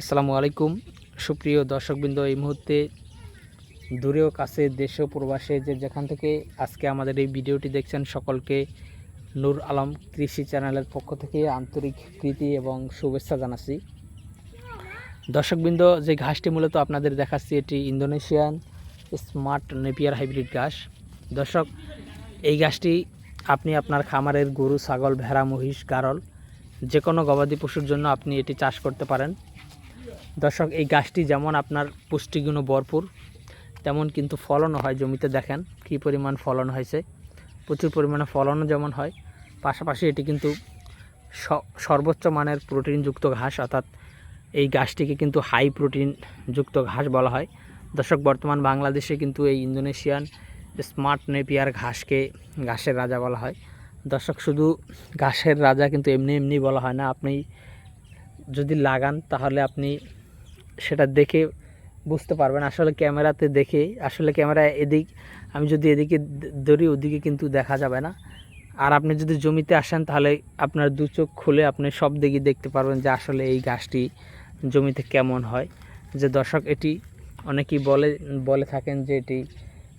আসসালামু আলাইকুম। সুপ্রিয় দর্শকবৃন্দ, এই মুহূর্তে দূরেও কাছে দেশ প্রবাসে যে যেখান থেকে আজকে আমাদের এই ভিডিওটি দেখছেন সকলকে নূর আলম কৃষি চ্যানেলের পক্ষ থেকে আন্তরিক প্রীতি এবং শুভেচ্ছা জানাচ্ছি। দর্শকবৃন্দ, যে ঘাসটি মূলত আপনাদের দেখাচ্ছি, এটি ইন্দোনেশিয়ান স্মার্ট নেপিয়ার হাইব্রিড ঘাস। দর্শক, এই ঘাসটি আপনি আপনার খামারের গরু, ছাগল, ভেড়া, মহিষ, গারল যে কোনো গবাদি পশুর জন্য আপনি এটি চাষ করতে পারেন। দর্শক, এই গাছটি যেমন আপনার পুষ্টিগুণ ভরপুর, তেমন কিন্তু ফলনও হয় জমিতে দেখেন কী পরিমাণ ফলন হয়েছে। প্রচুর পরিমাণে ফলনও যেমন হয়, পাশাপাশি এটি কিন্তু সর্বোচ্চ মানের প্রোটিনযুক্ত ঘাস, অর্থাৎ এই গাছটিকে কিন্তু হাই প্রোটিন যুক্ত ঘাস বলা হয়। দর্শক, বর্তমান বাংলাদেশে কিন্তু এই ইন্দোনেশিয়ান স্মার্ট নেপিয়ার ঘাসকে ঘাসের রাজা বলা হয়। দর্শক, শুধু ঘাসের রাজা কিন্তু এমনি এমনি বলা হয় না, আপনি যদি লাগান, তাহলে আপনি সেটা দেখে বুঝতে পারবেন। আসলে ক্যামেরাতে দেখে, আসলে ক্যামেরা এদিক, আমি যদি এদিকে ধরি, ওদিকে কিন্তু দেখা যাবে না। আর আপনি যদি জমিতে আসেন, তাহলে আপনার দু চোখ খুলে আপনি সব দিকে দেখতে পারবেন যে আসলে এই গাছটি জমিতে কেমন হয়। যে দর্শক, এটি অনেকেই বলে বলে থাকেন যে এটি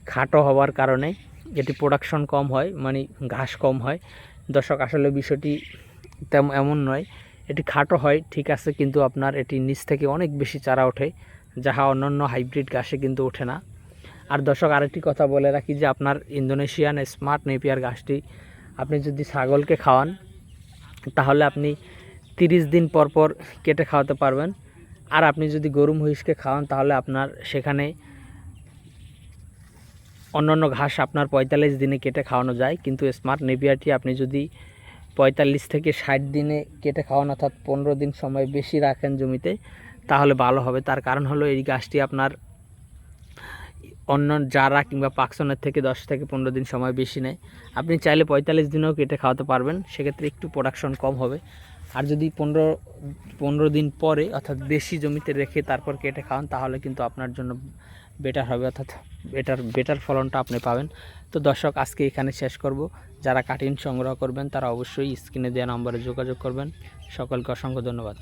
খাটো হওয়ার কারণে এটি প্রোডাকশন কম হয় মানে ঘাস কম হয়। দর্শক, আসলে বিষয়টি তেমন এমন নয়। এটি খাটো হয়, ঠিক আছে, কিন্তু আপনার এটি নিচ থেকে অনেক বেশি চারা ওঠে, যাহা অন্যান্য হাইব্রিড ঘাসে কিন্তু ওঠে না। আর দর্শক, আরেকটি কথা বলে রাখি যে আপনার ইন্দোনেশিয়ান স্মার্ট নেপিয়ার গাছটি আপনি যদি ছাগলকে খাওয়ান, তাহলে আপনি তিরিশ দিন পর পর কেটে খাওয়াতে পারবেন। আর আপনি যদি গরু মহিষকে খাওয়ান, তাহলে আপনার সেখানে অন্যান্য ঘাস আপনার পঁয়তাল্লিশ দিনে কেটে খাওয়ানো যায়, কিন্তু স্মার্ট নেপিয়ারটি আপনি যদি পঁয়তাল্লিশ থেকে ষাট দিনে কেটে খাওয়ান অর্থাৎ পনেরো দিন সময় বেশি রাখেন জমিতে, তাহলে ভালো হবে। তার কারণ হলো এই গাছটি আপনার অন্য জারা কিংবা পাকসনের থেকে দশ থেকে পনেরো দিন সময় বেশি নেয়, আপনি চাইলে পঁয়তাল্লিশ দিনেও কেটে খাওয়াতে পারবেন। সেক্ষেত্রে একটু প্রোডাকশন কম হবে। আর যদি পনেরো পনেরো দিন পরে অর্থাৎ বেশি জমিতে রেখে তারপর কেটে খাওয়ান, তাহলে কিন্তু আপনার জন্য বেটার হবে, অর্থাৎ বেটার বেটার ফলনটা আপনি পাবেন। তো দর্শক, আজকে এখানে শেষ করব। যারা কাটিং সংগ্রহ করবেন, তারা অবশ্যই স্ক্রিনে দেওয়া নম্বরে যোগাযোগ করবেন। সকলকে অসংখ্য ধন্যবাদ।